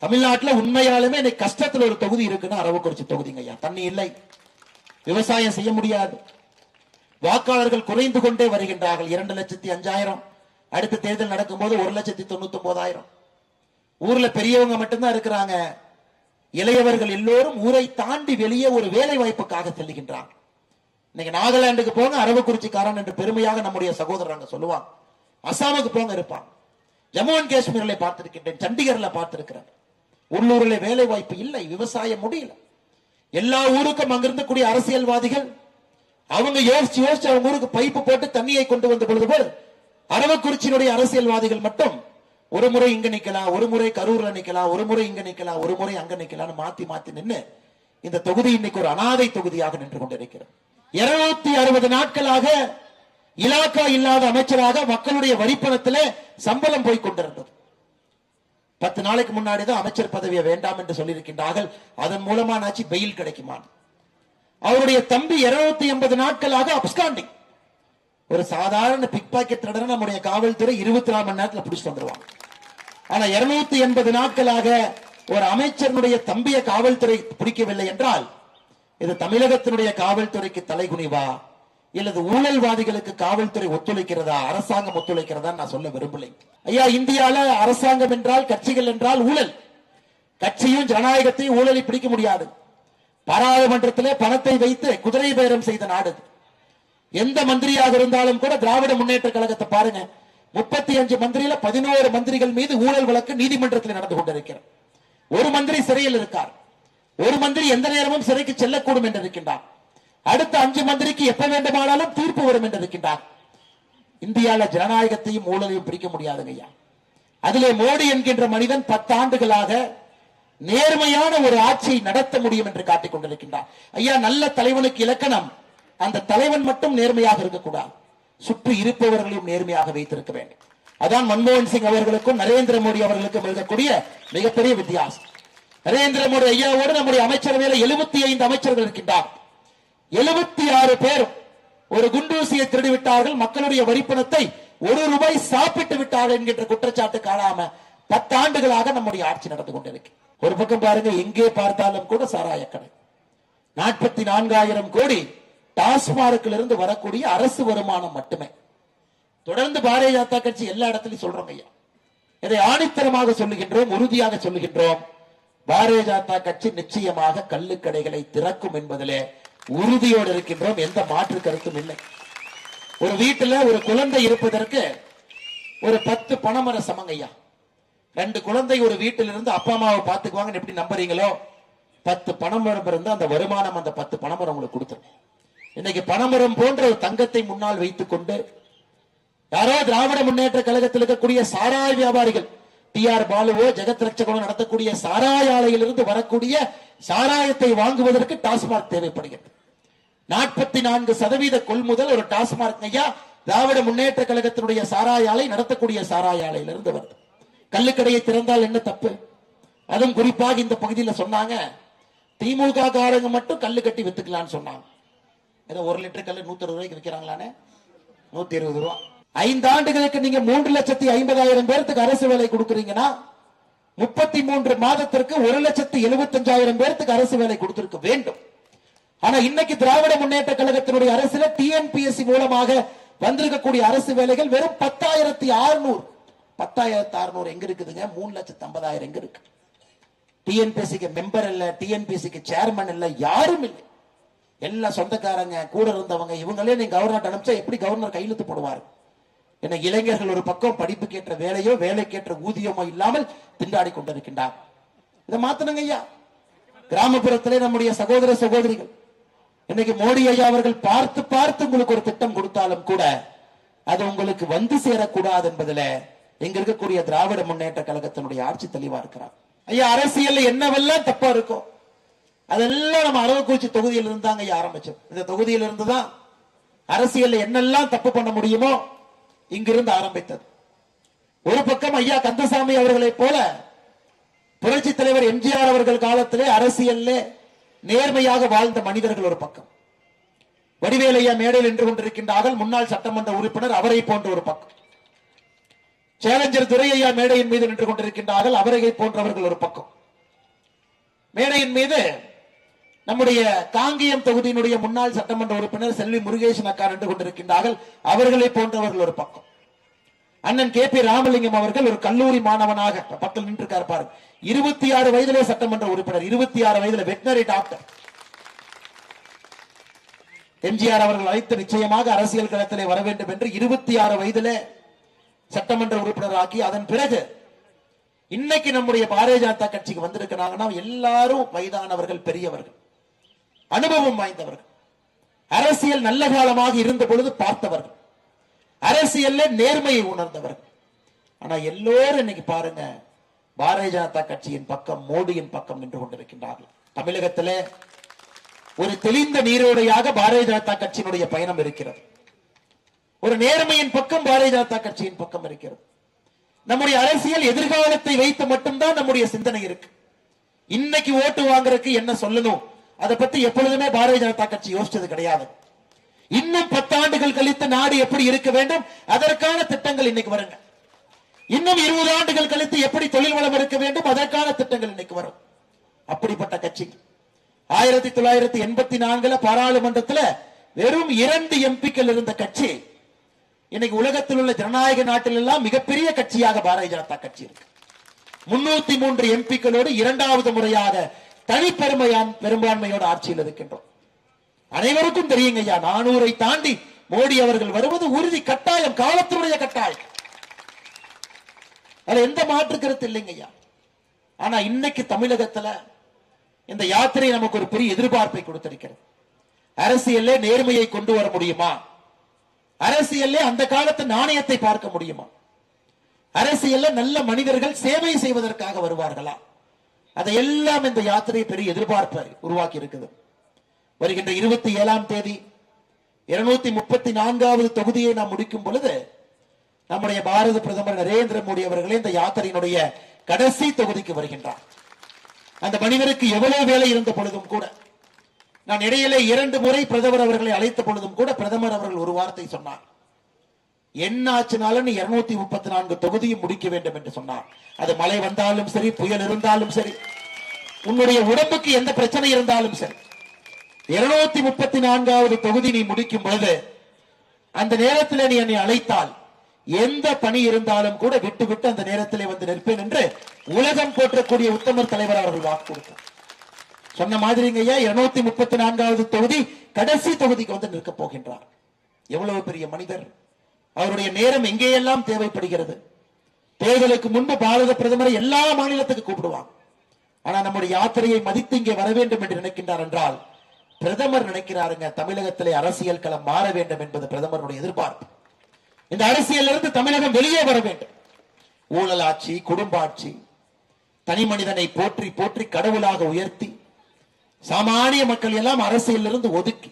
தமிழ்நாட்டுல உண்மையாலுமே இன்னைக்கு கஷ்டத்துல ஒரு தொகுதி இருக்குன்னா அரவக்குறிச்சி தொகுதிங்க ஐயா. தண்ணி இல்லை. விவசாயம் செய்ய முடியாது. வாக்காளர்கள் குறைந்து கொண்டே வருகின்றார்கள். இரண்டு லட்சத்தி அஞ்சாயிரம். அடுத்த தேர்தல் நடக்கும்போது ஒரு லட்சத்தி தொண்ணூத்தி ஒன்பதாயிரம் ஊர்ல பெரியவங்க மட்டும்தான் இருக்கிறாங்க. இளையவர்கள் எல்லோரும் ஊரை தாண்டி வெளியே ஒரு வேலை வாய்ப்புக்காக செல்லுகின்றாங்க இன்னைக்கு நாகாலாந்துக்கு போங்க அரவக்குறிச்சிக்காரன் என்று பெருமையாக நம்முடைய சகோதரங்க சொல்லுவாங்க. அசாமுக்கு போங்க இருப்பான் ஜம்மு அண்ட் காஷ்மீர்ல பார்த்திருக்கின்றேன் சண்டிகர்ல பார்த்திருக்கிறேன். உள்ளூர்ல வேலை வாய்ப்பு இல்லை விவசாயம் முடியல. எல்லா ஊருக்கும் அங்கிருந்து கூடிய அரசியல்வாதிகள் அவங்க யோசிச்சு யோசிச்சு அவங்க ஊருக்கு பைப்பு போட்டு தண்ணியை கொண்டு வந்த பொழுது போல் அரவக்குறிச்சியினுடைய அரசியல்வாதிகள் மட்டும் ஒரு முறை இங்க நிக்கலாம் ஒரு முறை கரூர்ல நிக்கலாம் ஒரு முறை இங்க நிக்கலாம் ஒரு முறை அங்க நிக்கலாம்னு மாத்தி மாத்தி நின்னு இந்த தொகுதி இன்னைக்கு ஒரு அனாதை தொகுதியாக நின்று கொண்டிருக்கிறது. இருநூத்தி அறுபது நாட்களாக இலாக்கா இல்லாத அமைச்சராக மக்களுடைய வரிப்பணத்திலே சம்பளம் போய் கொண்டிருந்தது. பத்து நாளைக்கு முன்னாடி தான் அமைச்சர் பதவியை வேண்டாம் என்று சொல்லியிருக்கின்றார்கள். அதன் மூலமா நாச்சு பெயில் கிடைக்குமான் அவருடைய தம்பி இருநூத்தி எண்பது நாட்களாக அப்ஸ்காண்டிங் ஒரு சாதாரண பிக் பாக்கெட் திருடனை நம்முடைய காவல்துறை இருபத்தி நாலு மணி நேரத்துல பிடிச்சு வந்துருவாங்க. ஆனா இருநூத்தி எண்பது நாட்களாக ஒரு அமைச்சருடைய தம்பிய காவல்துறை பிடிக்கவில்லை என்றால் இது தமிழகத்தினுடைய காவல்துறைக்கு தலைகுனிவா? இல்லது ஊழல்வாதிகளுக்கு காவல்துறை ஒத்துழைக்கிறதா அரசாங்கம் ஒத்துழைக்கிறதா நான் சொல்ல விரும்பலை. ஐயா இந்தியால அரசாங்கம் என்றால் கட்சிகள் என்றால் ஊழல். கட்சியும் ஜனநாயகத்தையும் ஊழலை பிடிக்க முடியாது. பாராளுமன்றத்திலே பணத்தை வைத்து குதிரை பேரம் செய்த நாடு எந்த மந்திரியாக இருந்தாலும் கூட திராவிட முன்னேற்ற கழகத்தை பாருங்க. முப்பத்தி அஞ்சு மந்திரியில பதினோரு மந்திரிகள் மீது ஊழல் வழக்கு நீதிமன்றத்தில் நடந்து கொண்டிருக்கிறார் ஒரு மந்திரி சிறையில் இருக்கார். ஒரு மந்திரி எந்த நேரமும் சிறைக்கு செல்லக்கூடும் என்று இருக்கின்றார். அடுத்த அஞ்சு மந்திரிக்கு எப்ப வேண்டுமானாலும் தீர்ப்பு வரும் என்று இருக்கின்றார். இந்தியால ஜனநாயகத்தையும் ஊழலையும் பிடிக்க முடியாதுங்க ஐயா. அதிலே மோடி என்கின்ற மனிதன் பத்து ஆண்டுகளாக நேர்மையான ஒரு ஆட்சியை நடத்த முடியும் என்று காட்டிக் கொண்டிருக்கின்றார். ஐயா நல்ல தலைவனுக்கு இலக்கணம். அந்த தலைவன் மட்டும் நேர்மையாக இருக்கக்கூடாது. சுற்றி இருப்பவர்களையும் நேர்மையாக வைத்திருக்க வேண்டும். அதான் மன்மோகன் சிங் அவர்களுக்கும் நரேந்திர மோடி அவர்களுக்கும் இருக்கக்கூடிய மிகப்பெரிய வித்தியாசம். நரேந்திர மோடி ஐயாவோடு நம்முடைய அமைச்சரவையில் எழுபத்தி ஐந்து அமைச்சர்கள் இருக்கின்றார். எழுபத்தி ஆறு பேரும் ஒரு குண்டூசியை திருடி விட்டார்கள் மக்களுடைய வரிப்பணத்தை ஒரு ரூபாய் சாப்பிட்டு விட்டார்கள் என்கின்ற குற்றச்சாட்டு காணாம பத்தாண்டுகளாக நம்முடைய ஆட்சி நடந்து கொண்டிருக்கு. ஒரு பக்கம் பாருங்க எங்கே பார்த்தாலும் கூட சாராயக்கடை நாற்பத்தி நான்காயிரம் கோடி டாஸ்மார்க்கில் இருந்து வரக்கூடிய அரசு வருமானம் மட்டுமே. தொடர்ந்து பாரதிய ஜனதா கட்சி எல்லா இடத்துலயும் சொல்றோம் ஐயா. இதை ஆணித்தரமாக சொல்லுகின்றோம் உறுதியாக சொல்லுகின்றோம். பாரதிய ஜனதா கட்சி நிச்சயமாக கள்ளுக்கடைகளை திறக்கும் என்பதிலே உறுதியோடு இருக்கின்றோம். எந்த மாற்று கருத்தும் இல்லை. ஒரு வீட்டுல ஒரு குழந்தை இருப்பதற்கு ஒரு பத்து பணமர சமங்கய்யா ரெண்டு குழந்தை ஒரு வீட்டிலிருந்து அப்பா அம்மாவை பாத்துக்குவாங்கன்னு எப்படி நம்புறீங்களோ பத்து பணமரம் இருந்து அந்த வருமானம் அந்த பத்து பணமரம் உங்களுக்கு கொடுத்துரும் இன்னைக்கு பணமரம் போன்ற ஒரு தங்கத்தை முன்னால் வைத்துக் கொண்டு யாரோ திராவிட முன்னேற்ற கழகத்தில் இருக்கக்கூடிய சாராய வியாபாரிகள் டி ஆர் பாலுவோ ஜெகத் ரட்சகனோ நடத்தக்கூடிய சாராய ஆலையிலிருந்து வரக்கூடிய சாராயத்தை வாங்குவதற்கு டாஸ்மாக் தேவைப்படுகிறது. நாற்பத்தி நான்கு சதவீத கொள்முதல் ஒரு டாஸ்மார்க் ஐயா திராவிட முன்னேற்ற கழகத்தினுடைய சாராய ஆலை நடத்தக்கூடிய சாராய ஆலையிலிருந்து வருது. கல்லுக்கடையை திறந்தால் என்ன தப்பு? அதுவும் குறிப்பாக இந்த பகுதியில் சொன்னாங்க. திமுக காரங்க மட்டும் கல்லு கட்டி வித்துக்கலாம்னு சொன்னாங்க. ஏதோ ஒரு லிட்டர் கல்லு நூத்தி இருபது ரூபாய்க்கு விற்கிறாங்களானே நூத்தி இருபது ரூபா. ஐந்து ஆண்டுகளுக்கு நீங்க மூன்று லட்சத்தி ஐம்பதாயிரம் பேருக்கு அரசு வேலை கொடுக்குறீங்கன்னா முப்பத்தி மூன்று மாதத்திற்கு ஒரு லட்சத்தி எழுபத்தஞ்சாயிரம் பேருக்கு அரசு வேலை கொடுத்திருக்க வேண்டும். ஆனா இன்னைக்கு திராவிட முன்னேற்ற கழகத்தினுடைய அரசுல டிஎன்பிஎஸ்சி மூலமாக வந்திருக்கக்கூடிய அரசு வேலைகள் வெறும் பத்தாயிரத்தி அறுநூறு. பத்தாயிரத்தி அறுநூறு எங்க இருக்குதுங்க? மூணு லட்சத்தி ஐம்பதாயிரம் எங்க இருக்கு? டிஎன்பிஎஸ்சிக்கு மெம்பர் இல்ல டிஎன்பிஎஸ்சிக்கு சேர்மன் இல்ல யாரும் இல்லை. எல்லாம் சொந்தக்காரங்க கூட இருந்தவங்க இவங்களே நீங்க கவர்னர் அனுப்பிச்சா எப்படி கவர்னர் கையெழுத்து போடுவார்? என்ன இளைஞர்கள் ஒரு பக்கம் படிப்புக்கேற்ற வேலையோ வேலைக்கேற்ற ஊதியமோ இல்லாமல் திண்டாடி கொண்டிருக்கின்றார். இதை மாத்தணுங்க ஐயா. கிராமப்புறத்திலே நம்முடைய சகோதர சகோதரிகள் இன்னைக்கு மோடி ஐயா அவர்கள் பார்த்து பார்த்து உங்களுக்கு ஒரு திட்டம் கொடுத்தாலும் கூட அது உங்களுக்கு வந்து சேரக்கூடாது என்பதுல இங்க இருக்கக்கூடிய திராவிட முன்னேற்ற கழகத்தினுடைய ஆட்சி தெளிவா இருக்கிறார். ஐயா அரசியல்ல என்னவெல்லாம் தப்பா இருக்கும் அதெல்லாம் நம்ம அரவக்குறிச்சி தொகுதியில் இருந்தாங்க ஐயா ஆரம்பிச்சோம். இந்த தொகுதியில இருந்து தான் அரசியல்ல என்னெல்லாம் தப்பு பண்ண முடியுமோ இங்கிருந்து ஆரம்பித்தது. ஒரு பக்கம் ஐயா கந்தசாமி அவர்களைப் போல புரட்சி தலைவர் எம்ஜிஆர் அவர்கள் காலத்திலே அரசியல்ல நேர்மையாக வாழ்ந்த மனிதர்கள் ஒரு பக்கம். வடிவேலையா மேடையில் நின்று கொண்டிருக்கின்றார்கள் முன்னாள் சட்டமன்ற உறுப்பினர் அவரை போன்ற ஒரு பக்கம். சேலஞ்சர் துரையா மேடையின் மீது நின்று கொண்டிருக்கின்றார்கள் அவரை போன்றவர்கள் ஒரு பக்கம். மேடையின் மீது நம்முடைய காங்கியம் தொகுதியினுடைய முன்னாள் சட்டமன்ற உறுப்பினர் செல்வி முருகேசன் அக்கா நின்று கொண்டிருக்கின்றார்கள் அவர்களை போன்றவர்கள் ஒரு பக்கம். அண்ணன் கே பி ராமலிங்கம் அவர்கள் ஒரு கல்லூரி மாணவனாக பக்கத்தில் நின்று பாருங்க இருபத்தி ஆறு வயதிலே சட்டமன்ற உறுப்பினர் இருபத்தி ஆறு வயதுல வெட்டினரி டாக்டர் எம்ஜிஆர் அவர்கள் அழைத்து நிச்சயமாக அரசியல் களத்திலே வர வேண்டும் என்று இருபத்தி ஆறு வயதிலே சட்டமன்ற உறுப்பினராக்கி அதன் பிறகு இன்னைக்கு நம்முடைய பாரதிய ஜனதா கட்சிக்கு வந்திருக்கிறாங்கன்னா எல்லாரும் வயதானவர்கள் பெரியவர்கள். அனுபவம் வாய்ந்தவர்கள். அரசியல் நல்ல காலமாக இருந்த பொழுது பார்த்தவர்கள். அரசியல்ல நேர்மையை உணர்ந்தவர்கள் ஆனா எல்லோரும் இன்னைக்கு பாருங்க பாரதிய ஜனதா கட்சியின் பக்கம் மோடியின் பக்கம் நின்று கொண்டிருக்கின்றார்கள். தமிழகத்திலே ஒரு தெளிந்த நீரோடையாக பாரதிய ஜனதா கட்சியினுடைய பயணம் இருக்கிறது. ஒரு நேர்மையின் பக்கம் பாரதிய ஜனதா கட்சியின் பக்கம் இருக்கிறது. நம்முடைய அரசியல் எதிர்காலத்தை வைத்து மட்டும்தான் நம்முடைய சிந்தனை இருக்கு. இன்னைக்கு ஓட்டு வாங்குறதுக்கு என்ன சொல்லணும்? அதை பத்தி எப்பொழுதுமே பாரதிய ஜனதா கட்சி யோசிச்சது கிடையாது. இன்னும் பத்தாண்டுகள் கழித்து நாடு எப்படி இருக்க வேண்டும்? அதற்கான திட்டங்கள் இன்னைக்கு வருங்க. இன்னும் இருபது ஆண்டுகள் கழித்து எப்படி தொழில் வளம் இருக்க வேண்டும்? அதற்கான திட்டங்கள் இன்னைக்கு வரும். அப்படிப்பட்ட கட்சி ஆயிரத்தி தொள்ளாயிரத்தி எண்பத்தி நான்குல பாராளுமன்றத்துல வெறும் இரண்டு எம்பிக்கள் இருந்த கட்சி இன்னைக்கு உலகத்தில் உள்ள ஜனநாயக நாட்டில் எல்லாம் மிகப்பெரிய கட்சியாக பாரதிய ஜனதா கட்சி இருக்கு. முன்னூத்தி மூன்று எம்பிக்களோடு இரண்டாவது முறையாக தனிப்பெருமையான் பெரும்பான்மையோடு ஆட்சியில் இருக்கின்றோம். அனைவருக்கும் தெரியுங்க ஐயா நானூரை தாண்டி மோடி அவர்கள் வருவது உறுதி கட்டாயம் காலத்தினுடைய கட்டாயம். அதுல எந்த மாற்று கருத்து இல்லைங்க ஐயா ஆனா இன்னைக்கு தமிழகத்துல இந்த யாத்திரை நமக்கு ஒரு பெரிய எதிர்பார்ப்பை கொடுத்திருக்கிறது. அரசியல்ல நேர்மையை கொண்டு வர முடியுமா? அரசியல்ல அந்த காலத்து நாணயத்தை பார்க்க முடியுமா? அரசியல்ல நல்ல மனிதர்கள் சேவை செய்வதற்காக வருவார்களா? அதையெல்லாம் இந்த யாத்திரை பெரிய எதிர்பார்ப்பை உருவாக்கி இருக்குது வருகின்ற இருபத்தி ஏழாம் தேதி இருநூத்தி முப்பத்தி நான்காவது தொகுதியை நாம் முடிக்கும் பொழுது நம்முடைய பாரத பிரதமர் நரேந்திர மோடி அவர்களே இந்த யாத்திரையினுடைய கடைசி தொகுதிக்கு வருகின்றார். அந்த மனிதருக்கு எவ்வளவு வேலை இருந்த பொழுதும் கூட நான் இடையிலே இரண்டு முறை பிரதமர் அவர்களை அழைத்த பொழுதும் கூட பிரதமர் அவர்கள் ஒரு வார்த்தை சொன்னார். என்ன ஆச்சுனாலும் நீ இருநூத்தி முப்பத்தி நான்கு தொகுதியும் முடிக்க வேண்டும் என்று சொன்னார். அது மழை வந்தாலும் சரி புயல் இருந்தாலும் சரி உன்னுடைய உடம்புக்கு எந்த பிரச்சனை இருந்தாலும் சரி இருநூத்தி முப்பத்தி நான்காவது தொகுதி நீ முடிக்கும் பொழுது அந்த நேரத்தில் நீ என்னை அழைத்தால் எந்த பணி இருந்தாலும் கூட விட்டு விட்டு அந்த நேரத்திலே வந்து நிற்பேன் என்று உலகம் போற்றக்கூடிய உத்தமர் தலைவர் அவர்கள் வாக்கு கொடுத்தார். சொன்ன மாதிரிங்க ஐயா இருநூத்தி முப்பத்தி நான்காவது தொகுதி கடைசி தொகுதிக்கு வந்து நிற்க போகின்றார். எவ்வளவு பெரிய மனிதர். அவருடைய நேரம் எங்கேயெல்லாம் தேவைப்படுகிறது? தேர்தலுக்கு முன்பு பாரத பிரதமரை எல்லா மாநிலத்துக்கு கூப்பிடுவாங்க. ஆனா நம்முடைய யாத்திரையை மதித்து இங்கே வர வேண்டும் என்று நினைக்கின்றார் என்றால் பிரதமர் நினைக்கிறாருங்க தமிழகத்திலே அரசியல் களம் மாற வேண்டும் என்பது பிரதமருடைய எதிர்பார்ப்பு. இந்த அரசியல் இருந்து தமிழகம் வெளியே வர வேண்டும். ஊழல் ஆட்சி குடும்ப ஆட்சி தனி மனிதனை போற்றி போற்றி கடவுளாக உயர்த்தி சாமானிய மக்கள் எல்லாம் அரசியலில் இருந்து ஒதுக்கி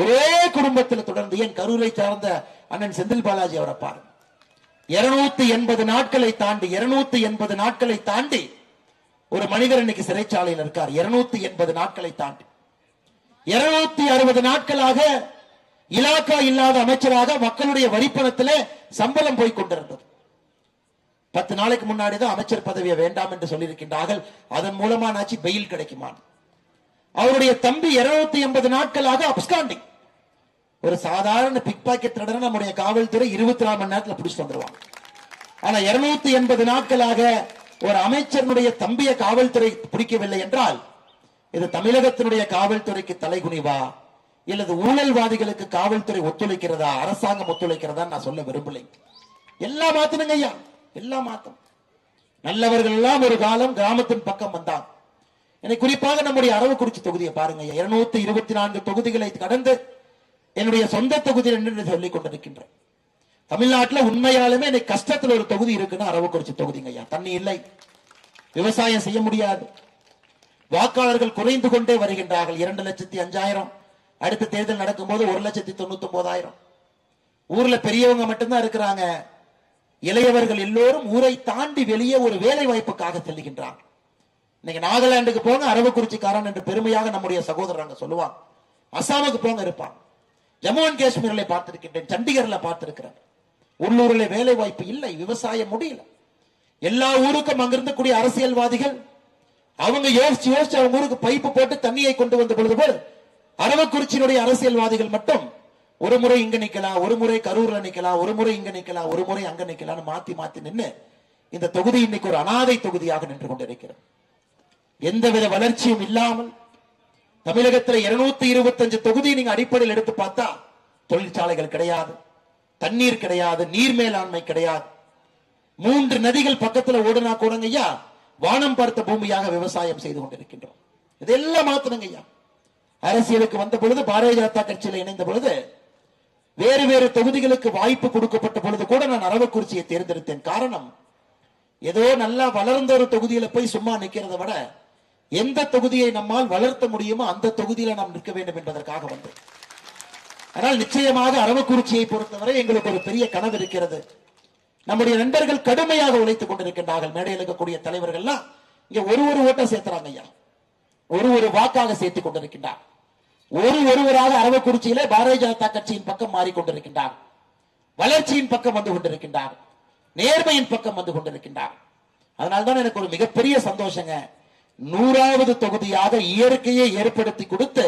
ஒரே குடும்பத்தில் தொடர்ந்து என் கரூரை சார்ந்த அண்ணன் செந்தில் பாலாஜி அவரை பாருங்க. இருநூத்தி எண்பது நாட்களை தாண்டி இருநூத்தி எண்பது நாட்களை தாண்டி ஒரு மனிதர் இன்னைக்கு சிறைச்சாலையில் இருக்கார். இருநூத்தி எண்பது நாட்களை தாண்டி. இருநூத்தி அறுபது நாட்களாக இலாக்கா இல்லாத அமைச்சராக மக்களுடைய வரிப்பணத்தில் சம்பளம் போய் கொண்டிருந்தது. பத்து நாளைக்கு முன்னாடி தான் அமைச்சர் பதவியை வேண்டாம் என்று சொல்லியிருக்கின்றார்கள். அதன் மூலமா நாச்சு பெயில் கிடைக்குமா அவருடைய தம்பி இருநூத்தி எண்பது நாட்களாக அப்ஸ்காண்டிங் ஒரு சாதாரண பிக் பாக்கெட் திருடனை நம்முடைய காவல்துறை இருபத்தி நாலு மணி நேரத்தில் பிடிச்சு வந்துருவாங்க ஆனா இருநூத்தி எண்பது நாட்களாக ஒரு அமைச்சருடைய தம்பிய காவல்துறை பிடிக்கவில்லை என்றால் இது தமிழகத்தினுடைய காவல்துறைக்கு தலைகுனிவா? இல்லது ஊழல்வாதிகளுக்கு காவல்துறை ஒத்துழைக்கிறதா? அரசாங்கம் ஒத்துழைக்கிறதா நான் சொல்ல விரும்பலை. எல்லாம் மாத்தணுங்க ஐயா. எல்லாம் மாத்தம் நல்லவர்கள் எல்லாம் ஒரு காலம் கிராமத்தின் பக்கம் வந்தான். எனக்கு குறிப்பாக நம்முடைய அரவக்குறிச்சி தொகுதியை பாருங்க இருநூத்தி இருபத்தி நான்கு தொகுதிகளை கடந்து என்னுடைய சொந்த தொகுதியில் என்று சொல்லிக் கொண்டிருக்கின்றேன். தமிழ்நாட்டுல உண்மையாலுமே எனக்கு கஷ்டத்துல ஒரு தொகுதி இருக்குன்னு அரவக்குறிச்சி தொகுதிங்க ஐயா. தண்ணி இல்லை. விவசாயம் செய்ய முடியாது. வாக்காளர்கள் குறைந்து கொண்டே வருகின்றார்கள். இரண்டு லட்சத்தி அஞ்சாயிரம். அடுத்த தேர்தல் நடக்கும்போது ஒரு லட்சத்தி தொண்ணூத்தி ஒன்பதாயிரம் ஊர்ல பெரியவங்க மட்டும்தான் இருக்கிறாங்க. இளையவர்கள் எல்லோரும் ஊரை தாண்டி வெளியே ஒரு வேலை வாய்ப்புக்காக செல்லுகின்றாங்க இன்னைக்கு நாகாலாந்துக்கு போங்க அரவக்குறிச்சிக்காரன் என்று பெருமையாக நம்முடைய சகோதரர் அங்க சொல்லுவாங்க அசாமுக்கு போங்க இருப்பாங்க ஜம்மு அண்ட் காஷ்மீர்ல பார்த்திருக்கின்றேன் சண்டிகர்ல பார்த்திருக்கிறேன். உள்ளூரில் வேலை வாய்ப்பு இல்லை விவசாயம் முடியல. எல்லா ஊருக்கும் அங்கிருந்து கூடிய அரசியல்வாதிகள் அவங்க யோசிச்சு யோசிச்சு அவங்க ஊருக்கு பைப்பு போட்டு தண்ணியை கொண்டு வந்த பொழுது போல் அரவக்குறிச்சியினுடைய அரசியல்வாதிகள் மட்டும் ஒரு முறை இங்க நிக்கலாம் ஒரு முறை கரூர்ல நிக்கலாம் ஒரு முறை இங்க நிக்கலாம் ஒரு முறை அங்க நிக்கலாம்னு மாத்தி மாத்தி நின்னு இந்த தொகுதி இன்னைக்கு ஒரு அனாதை தொகுதியாக நின்று கொண்டிருக்கிறது. எந்தவித வளர்ச்சியும் இல்லாமல் தமிழகத்தில் இருநூத்தி இருபத்தஞ்சு தொகுதி நீங்க அடிப்படையில் எடுத்து பார்த்தா தொழிற்சாலைகள் கிடையாது தண்ணீர் கிடையாது நீர் மேலாண்மை கிடையாது. மூன்று நதிகள் பக்கத்துல ஓடுனா கூடங்கய்யா வானம் பார்த்த பூமியாக விவசாயம் செய்து கொண்டிருக்கின்றோம். இதெல்லாம் மாத்தணுங்க ஐயா. அரசியலுக்கு வந்த பொழுது பாரதிய ஜனதா கட்சியில் இணைந்த பொழுது வேறு வேறு தொகுதிகளுக்கு வாய்ப்பு கொடுக்கப்பட்ட பொழுது கூட நான் அரவக்குறிச்சியை தேர்ந்தெடுத்தேன். காரணம் ஏதோ நல்லா வளர்ந்த ஒரு தொகுதியில போய் சும்மா நிக்கிறத விட எந்த தொகுதியை நம்மால் வளர்த்த முடியுமோ அந்த தொகுதியில நாம் நிற்க வேண்டும் என்பதற்காக வந்தேன். ஆனால் நிச்சயமாக அரவக்குறிச்சியை பொறுத்தவரை எங்களுக்கு ஒரு பெரிய கனவு இருக்கிறது. நம்முடைய நண்பர்கள் கடுமையாக உழைத்துக் கொண்டிருக்கின்றார்கள். மேடையில் இருக்கக்கூடிய தலைவர்கள்லாம் இங்க ஒரு ஒரு ஓட்டை சேர்த்துறாங்க ஐயா. ஒரு ஒரு வாக்காக சேர்த்துக் கொண்டிருக்கின்றார். ஒரு ஒருவராக அரவக்குறிச்சியிலே பாரதிய ஜனதா கட்சியின் பக்கம் மாறிக்கொண்டிருக்கின்றார் வளர்ச்சியின் பக்கம் வந்து கொண்டிருக்கின்றார். நேர்மையின் பக்கம் வந்து கொண்டிருக்கின்றார். அதனால்தான் எனக்கு ஒரு மிகப்பெரிய சந்தோஷங்க. நூறாவது தொகுதியாக இயற்கையை ஏற்படுத்தி கொடுத்து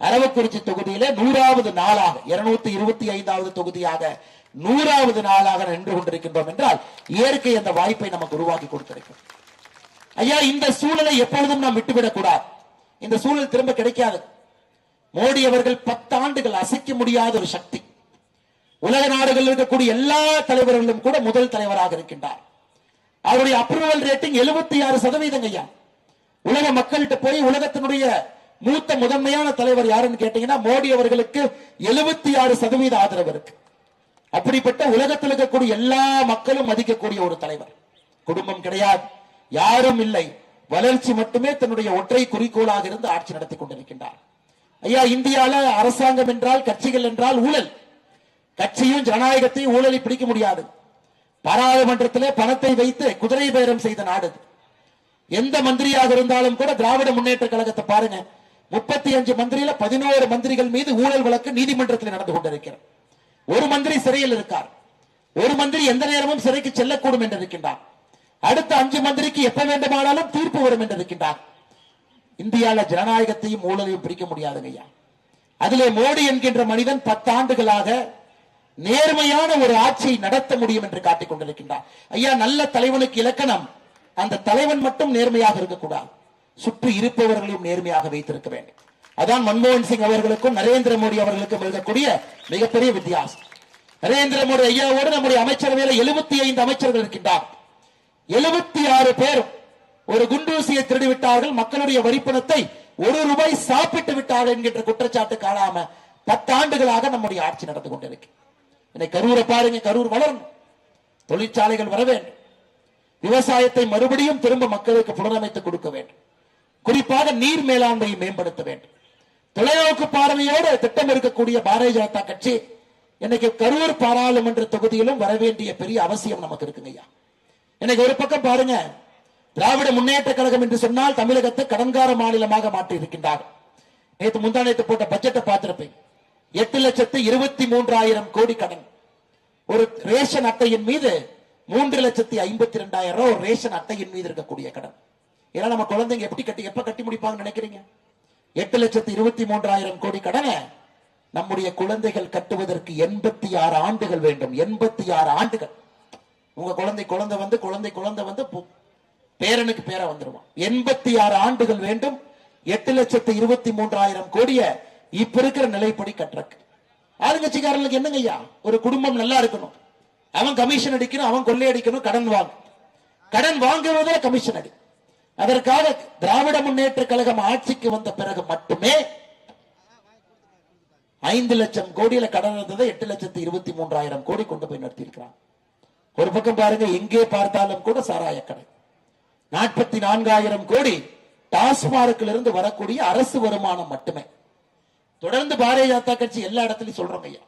அரவக்குறிச்சி தொகுதியிலே நூறாவது நாளாக இருநூத்தி இருபத்தி ஐந்தாவது தொகுதியாக நூறாவது நாளாக நின்று கொண்டிருக்கின்றோம் என்றால் இயற்கை அந்த வாய்ப்பை நமக்கு உருவாக்கி கொடுத்திருக்கும். ஐயா இந்த சூழலை எப்பொழுதும் நாம் விட்டுவிடக்கூடாது. இந்த சூழல் திரும்ப கிடைக்காது. மோடி அவர்கள் பத்தாண்டுகள் அசைக்க முடியாத ஒரு சக்தி. உலக நாடுகளில் இருக்கக்கூடிய எல்லா தலைவர்களும் கூட முதல் தலைவராக இருக்கின்றார். அவருடைய அப்ரூவல் ரேட்டிங் 76% ஆறு சதவீதம் ஐயா. உலக மக்கள்கிட்ட போய் உலகத்தினுடைய மூத்த முதன்மையான தலைவர் யாருன்னு கேட்டீங்கன்னா மோடி அவர்களுக்கு 76% ஆறு சதவீத ஆதரவு இருக்கு. அப்படிப்பட்ட உலகத்தில் இருக்கக்கூடிய எல்லா மக்களும் மதிக்கக்கூடிய ஒரு தலைவர். குடும்பம் கிடையாது யாரும் இல்லை. வளர்ச்சி மட்டுமே தன்னுடைய ஒற்றை குறிக்கோளாக இருந்து ஆட்சி நடத்தி கொண்டிருக்கின்றார். ஐயா இந்தியால அரசாங்கம் என்றால் கட்சிகள் என்றால் ஊழல். கட்சியும் ஜனநாயகத்தையும் ஊழலை பிடிக்க முடியாது. பாராளுமன்றத்திலே பணத்தை வைத்து குதிரை பேரம் செய்த நாடு எந்த மந்திரியாக இருந்தாலும் கூட திராவிட முன்னேற்ற கழகத்தை பாருங்க முப்பத்தி அஞ்சு மந்திரியில பதினோரு மந்திரிகள் மீது ஊழல் வழக்கு நீதிமன்றத்தில் நடந்து கொண்டிருக்கிறது. ஒரு மந்திரி சிறையில் இருக்கார். ஒரு மந்திரி எந்த நேரமும் சிறைக்கு செல்லக்கூடும் என்று இருக்கின்றார். அடுத்த அஞ்சு மந்திரிக்கு எப்ப வேண்டுமானாலும் தீர்ப்பு வரும் என்று இருக்கின்றார். இந்தியால ஜனநாயகத்தையும் ஊழலையும் பிடிக்க முடியாதுங்க ஐயா. அதிலே மோடி என்கின்ற மனிதன் பத்தாண்டுகளாக நேர்மையான ஒரு ஆட்சியை நடத்த முடியும் என்று காட்டிக் கொண்டிருக்கின்றார். ஐயா நல்ல தலைவனுக்கு இலக்கணம். அந்த தலைவன் மட்டும் நேர்மையாக இருக்கக்கூடாது. சுற்றி இருப்பவர்களையும் நேர்மையாக வைத்திருக்க வேண்டும். அதான் மன்மோகன் சிங் அவர்களுக்கும் நரேந்திர மோடி அவர்களுக்கும் இருக்கக்கூடிய மிகப்பெரிய வித்தியாசம். நரேந்திர மோடி ஐயாவோடு நம்முடைய அமைச்சரவையில் எழுபத்தி ஐந்து அமைச்சர்கள் இருக்கின்றார். எழுபத்தி ஆறு பேரும் ஒரு குண்டூசியை திருடிவிட்டார்கள். மக்களுடைய வரிப்பணத்தை ஒரு ரூபாய் சாப்பிட்டு விட்டார்கள் என்கின்ற குற்றச்சாட்டு காணாம பத்தாண்டுகளாக நம்முடைய ஆட்சி நடந்து கொண்டிருக்கு. இன்னைக்கு கரூரை பாருங்க கரூர் வளரணும். தொழிற்சாலைகள் வர வேண்டும். விவசாயத்தை மறுபடியும் திரும்ப மக்களுக்கு புனரமைத்து கொடுக்க வேண்டும். குறிப்பாக நீர் மேலாண்மையை மேம்படுத்த வேண்டும். தொலைநோக்கு பார்வையோடு திட்டம் இருக்கக்கூடிய பாரதிய ஜனதா கட்சி இன்னைக்கு கரூர் பாராளுமன்ற தொகுதியிலும் வரவேண்டிய பெரிய அவசியம் நமக்கு இருக்குங்க ஐயா. இன்னைக்கு ஒரு பக்கம் பாருங்க திராவிட முன்னேற்ற கழகம் என்று சொன்னால் தமிழகத்தை கடன்கார மாநிலமாக மாற்றி இருக்கின்றார் நேற்று முந்தா நேற்று போட்ட பட்ஜெட்டை பார்த்திருப்பேன். எட்டு லட்சத்து இருபத்தி மூன்றாயிரம் கோடி கடன். ஒரு ரேஷன் அட்டையின் மீது மூன்று லட்சத்தி ஐம்பத்தி ரெண்டாயிரம் ரூபாய் ஒரு ரேஷன் அட்டையின் மீது இருக்கக்கூடிய கடன். ஏன்னா நம்ம குழந்தைங்க எப்படி கட்டி எப்ப கட்டி முடிப்பாங்கன்னு நினைக்கிறீங்க? எட்டு லட்சத்தி இருபத்தி மூன்றாயிரம் கோடி கடனை நம்முடைய குழந்தைகள் கட்டுவதற்கு எண்பத்தி ஆறு ஆண்டுகள் வேண்டும். எண்பத்தி ஆறு ஆண்டுகள். உங்க குழந்தை குழந்தை வந்து குழந்தை குழந்தை வந்து பேரனுக்கு பேரா வந்துருவான். எண்பத்தி ஆறு ஆண்டுகள் வேண்டும். எட்டு லட்சத்து இருபத்தி மூன்றாயிரம் கோடிய இப்ப இருக்கிற நிலைப்படி கட்டுறக்கு. ஆளுங்கட்சிக்காரர்களுக்கு என்னங்க ஐயா? ஒரு குடும்பம் நல்லா இருக்கணும். அவன் கமிஷன் அடிக்கணும் அவன் கொள்ளையடிக்கணும் கடன் வாங்க கடன் வாங்குவதே கமிஷன் அடி. அதற்காக திராவிட முன்னேற்ற கழகம் ஆட்சிக்கு வந்த பிறகு மட்டுமே ஐந்து லட்சம் கோடியில கடன் இருந்ததை எட்டு லட்சத்து இருபத்தி மூன்றாயிரம் கோடி கொண்டு போய் நடத்தியிருக்கிறான். ஒரு பக்கம் பாருங்க எங்கே பார்த்தாலும் கூட சாராய கடை. நாற்பத்தி நான்காயிரம் கோடி டாஸ்மார்க்கில் இருந்து வரக்கூடிய அரசு வருமானம் மட்டுமே. தொடர்ந்து பாரதிய ஜனதா கட்சி எல்லா இடத்துலயும் சொல்றோம் ஐயா.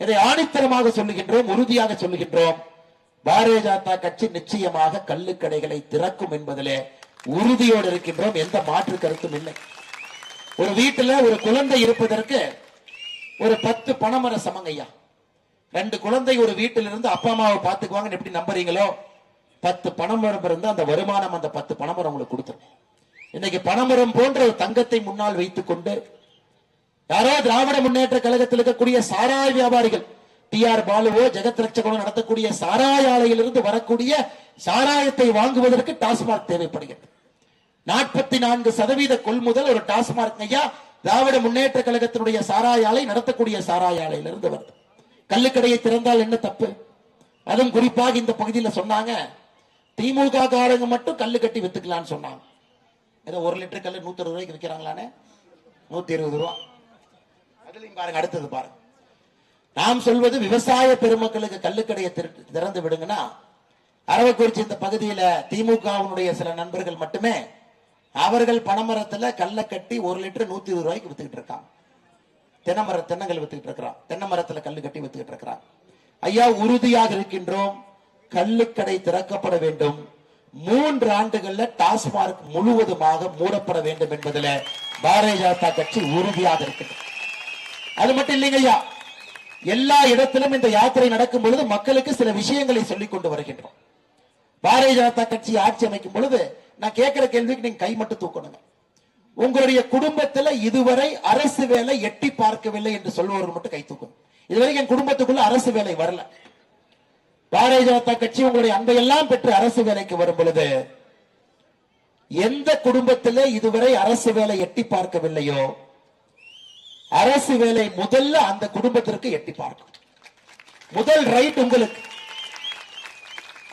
இதை ஆணித்தரமாக சொல்லுகின்றோம் உறுதியாக சொல்லுகின்றோம். பாரதிய ஜனதா கட்சி நிச்சயமாக கள்ளுக்கடைகளை திறக்கும் என்பதிலே உறுதியோடு இருக்கின்றோம். எந்த மாற்று கருத்தும் இல்லை. ஒரு வீட்டுல ஒரு குழந்தை இருப்பதற்கு ஒரு பத்து பணமர சமங்கய்யா ரெண்டு குழந்தை ஒரு வீட்டில இருந்து அப்பா அம்மாவை பாத்துக்குவாங்கன்னு எப்படி நம்புறீங்களோ பத்து பணமரம் இருந்து அந்த வருமானம் அந்த பத்து பணமரம் உங்களுக்கு கொடுத்துரும் இன்னைக்கு பணமரம் போன்ற ஒரு தங்கத்தை முன்னால் வைத்துக் கொண்டு யாரோ திராவிட முன்னேற்ற கழகத்தில் இருக்கக்கூடிய சாராய வியாபாரிகள் டி ஆர் பாலுவோ ஜெகத் ரட்சகனோ நடத்தக்கூடிய சாராய ஆலையிலிருந்து வரக்கூடிய சாராயத்தை வாங்குவதற்கு டாஸ்மார்க் தேவைப்படுகிறது. நாற்பத்தி நான்கு சதவீத கொள்முதல் ஒரு டாஸ்மார்க் ஐயா திராவிட முன்னேற்ற கழகத்தினுடைய சாராய ஆலை நடத்தக்கூடிய சாராய ஆலையிலிருந்து வருது. கள்ளுக்கடையை திறந்தால் என்ன தப்பு? அதுவும் குறிப்பாக இந்த பகுதியில் சொன்னாங்க. திமுக காரங்க மட்டும் கல்லு கட்டி வித்துக்கலாம்னு சொன்னாங்க. ஏதோ ஒரு லிட்டர் கல்லு நூத்தி அறுபது ரூபாய்க்கு விற்கிறாங்களானே நூத்தி இருபது ரூபா. அதுலயும் பாருங்க அடுத்தது பாருங்க. நாம் சொல்வது விவசாய பெருமக்களுக்கு கல்லுக்கடையை திறந்து விடுங்கன்னா அரவக்குறிச்சி இந்த பகுதியில திமுகவினுடைய சில நண்பர்கள் மட்டுமே அவர்கள் பனைமரத்துல கல்லை கட்டி ஒரு லிட்டர் நூத்தி இருபது ரூபாய்க்கு வித்துக்கிட்டு இருக்கான் தென்னமர தென்னங்கள் வித்துக்கிட்டு இருக்கிறான். தென்னை மரத்துல கல்லு கட்டி வித்துக்கிட்டு இருக்கிறான். ஐயா உறுதியாக இருக்கின்றோம். கல்லுக்கடை திறக்கப்பட வேண்டும். மூன்று ஆண்டுகள்ல டாஸ்மார்க் முழுவதுமாக மூடப்பட வேண்டும் என்பதுல பாரதிய ஜனதா கட்சி உறுதியாக இருக்குது அது மட்டும் இல்லைங்க ஐயா. எல்லா இடத்திலும் இந்த யாத்திரை நடக்கும் பொழுது மக்களுக்கு சில விஷயங்களை சொல்லிக் கொண்டு வருகின்றோம். பாரதிய ஜனதா கட்சி ஆட்சி அமைக்கும் பொழுது நான் கேட்கிற கேள்விக்கு நீங்க கை மட்டும் தூக்கணுங்க. உங்களுடைய குடும்பத்துல இதுவரை அரசு வேலை எட்டி பார்க்கவில்லை என்று சொல்பவர் மட்டும் கை தூக்கணும். இதுவரை என் குடும்பத்துக்குள்ள அரசு வேலை வரல. பாரதிய ஜனதா கட்சி உங்களுடைய அன்பையெல்லாம் பெற்று அரசு வேலைக்கு வரும் பொழுது எந்த குடும்பத்திலே இதுவரை அரசு வேலை எட்டி பார்க்கவில்லையோ அரசு வேலை முதல்ல அந்த குடும்பத்திற்கு எட்டி பார்க்கும். முதல் ரைட் உங்களுக்கு.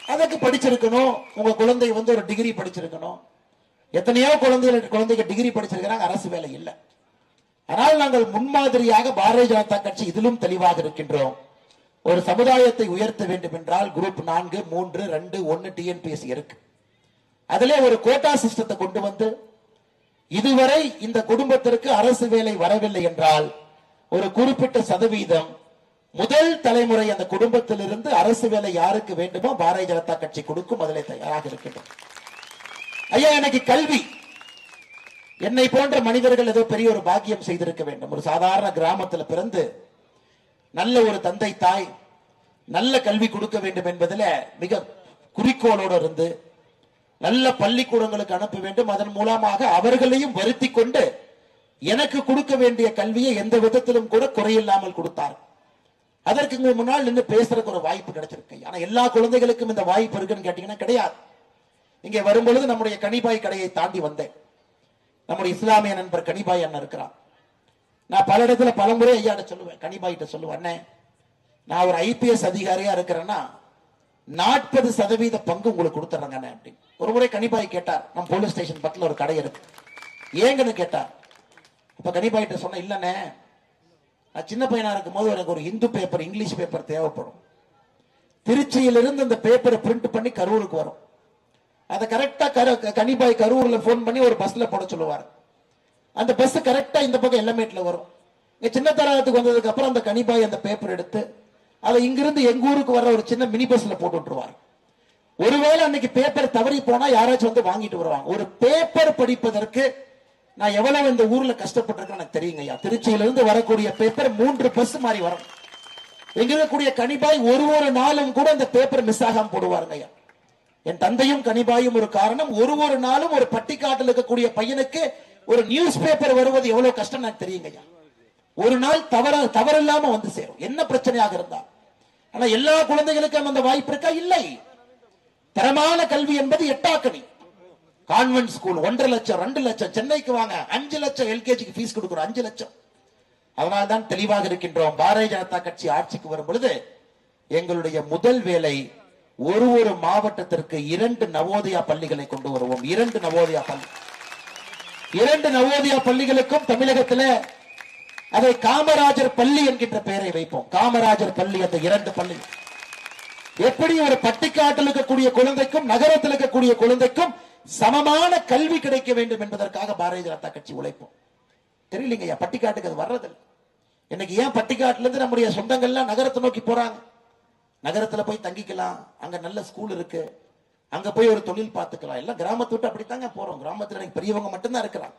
அதுக்கு படிச்சிருக்கணும். உங்க குழந்தை வந்து ஒரு டிகிரி படிச்சிருக்கணும். எத்தனையோ குழந்தைகள் குழந்தைக்கு டிகிரி படிச்சிருக்கிறாங்க அரசு வேலை இல்லை. ஆனால் நாங்கள் முன்மாதிரியாக பாரதிய ஜனதா கட்சி இதிலும் தெளிவாக இருக்கின்றோம். ஒரு சமுதாயத்தை உயர்த்த வேண்டும் என்றால் குரூப் நான்கு மூன்று ரெண்டு ஒன்னு டிஎன்பிஎஸ்சி இருக்கு. அதிலே ஒரு கோட்டா சிஸ்டத்தை கொண்டு வந்து இதுவரை இந்த குடும்பத்திற்கு அரசு வேலை வரவில்லை என்றால் ஒரு குறிப்பிட்ட சதவீதம் முதல் தலைமுறை அந்த குடும்பத்திலிருந்து அரசு வேலை யாருக்கு வேண்டுமோ பாரதிய ஜனதா கட்சி கொடுக்கும் அதில் தயாராக இருக்கின்றோம். ஐயா எனக்கு கல்வி. என்னை போன்ற மனிதர்கள் ஏதோ பெரிய ஒரு பாக்கியம் செய்திருக்க வேண்டும். ஒரு சாதாரண கிராமத்துல பிறந்து நல்ல ஒரு தந்தை தாய் நல்ல கல்வி கொடுக்க வேண்டும் என்பதில் மிக குறிக்கோளோடு இருந்து நல்ல பள்ளிக்கூடங்களுக்கு அனுப்ப வேண்டும். அதன் மூலமாக அவர்களையும் வருத்தி கொண்டு எனக்கு கொடுக்க வேண்டிய கல்வியை எந்த விதத்திலும் கூட குறையில்லாமல் கொடுத்தார். அதற்கு இங்க முன்னால் நின்று பேசுறதுக்கு ஒரு வாய்ப்பு கிடைச்சிருக்கு. ஆனா எல்லா குழந்தைகளுக்கும் இந்த வாய்ப்பு இருக்குன்னு கேட்டீங்கன்னா கிடையாது. இங்கே வரும்பொழுது நம்முடைய கனிபாய் கடையை தாண்டி வந்தேன். நம்முடைய இஸ்லாமிய நண்பர் கனிபாய் அண்ணன் இருக்கிறான். நான் பல இடத்துல பலமுறை ஐயாட்ட சொல்லுவேன். கனிபாய்கிட்ட சொல்லுவேன் அண்ணே நான் ஒரு ஐபிஎஸ் அதிகாரியா இருக்கிறேன்னா நாற்பது சதவீத பங்கு உங்களுக்கு கொடுத்துறேங்க அண்ணே அப்படின்னு. ஒரு முறை கனிபாய் கேட்டார் நம்ம போலீஸ் ஸ்டேஷன் பக்கத்தில் ஒரு கடை இருக்கு. ஏங்கன்னு கேட்டார். அப்ப கனிபாய்கிட்ட சொன்ன இல்லைண்ணே நான் சின்ன பையனா இருக்கும்போது எனக்கு ஒரு இந்து பேப்பர் இங்கிலீஷ் பேப்பர் தேவைப்படும். திருச்சியிலிருந்து அந்த பேப்பரை பிரிண்ட் பண்ணி கரூருக்கு வரும். அதை கரெக்டாக கரு கனிபாய் கரூரில் ஃபோன் பண்ணி ஒரு பஸ்ஸில் போட சொல்லுவார். அந்த பஸ் கரெக்டாக இந்த பக்கம் எல்லமேட்டில் வரும். இங்கே சின்ன தரகத்துக்கு வந்ததுக்கு அப்புறம் அந்த கனிபாய் அந்த பேப்பர் எடுத்து அதை இங்கிருந்து எங்கள் ஊருக்கு வர ஒரு சின்ன மினி பஸ்ஸில் போட்டு விட்டுருவார். ஒருவேளை அன்னைக்கு பேப்பர் தவறி போனா யாராச்சும் வந்து வாங்கிட்டு வருவாங்க. ஒரு பேப்பர் படிப்பதற்கு நான் எவ்வளவு இந்த ஊர்ல கஷ்டப்பட்டிருக்கேன் எனக்கு தெரியுங்க ஐயா. திருச்சியிலிருந்து வரக்கூடிய பேப்பர் மூன்று பஸ் மாதிரி வரும். எங்க இருக்கக்கூடிய கனிபாய் ஒரு ஒரு நாளும் கூட அந்த பேப்பர் மிஸ் ஆகாம போடுவாருங்க ஐயா. என் தந்தையும் கனிபாயும் ஒரு காரணம். ஒரு ஒரு நாளும் ஒரு பட்டிக்காட்டில் இருக்கக்கூடிய பையனுக்கு ஒரு நியூஸ் பேப்பர் வருவது எவ்வளவு கஷ்டம் எனக்கு தெரியுங்க ஐயா. ஒரு நாள் தவற தவறில்லாம வந்து சேரும். என்ன பிரச்சனையாக இருந்தா? ஆனா எல்லா குழந்தைகளுக்கும் அந்த வாய்ப்பு இருக்கா? இல்லை. தரமான கல்வி என்பது எட்டாக்கணி கான்வென்ட் ஸ்கூல் ஒன்றரை லட்சம் ரெண்டு லட்சம் சென்னைக்கு வாங்க அஞ்சு லட்சம் எல்கேஜிக்கு ஃபீஸ் கொடுக்குறோம் அஞ்சு லட்சம். அதனால்தான் தெளிவாக இருக்கின்றோம் பாரதிய ஜனதா கட்சி ஆட்சிக்கு வரும் பொழுது எங்களுடைய முதல் வேலை ஒரு ஒரு மாவட்டத்திற்கு இரண்டு நவோதயா பள்ளிகளை கொண்டு வருவோம். இரண்டு நவோதயா பள்ளி. இரண்டு நவோதயா பள்ளிகளுக்கும் தமிழகத்துல அதை காமராஜர் பள்ளி என்கின்ற பெயரை வைப்போம். காமராஜர் பள்ளி அந்த இரண்டு பள்ளி. எப்படி ஒரு பட்டிக்காட்டில் இருக்கக்கூடிய குழந்தைக்கும் நகரத்தில் இருக்கக்கூடிய குழந்தைக்கும் சமமான கல்வி கிடைக்க வேண்டும் என்பதற்காக பாரதிய ஜனதா கட்சி உழைப்போம். தெரியலங்கய்யா பட்டிக்காட்டுக்கு அது வர்றதில்லை. இன்னைக்கு ஏன் பட்டிக்காட்டிலேருந்து நம்முடைய சொந்தங்கள்லாம் நகரத்தை நோக்கி போறாங்க? நகரத்தில் போய் தங்கிக்கலாம் அங்கே நல்ல ஸ்கூல் இருக்கு அங்கே போய் ஒரு தொழில் பார்த்துக்கலாம். எல்லாம் கிராமத்தை விட்டு அப்படித்தாங்க போறோம். கிராமத்தில் எனக்கு பெரியவங்க மட்டும்தான் இருக்கிறாங்க.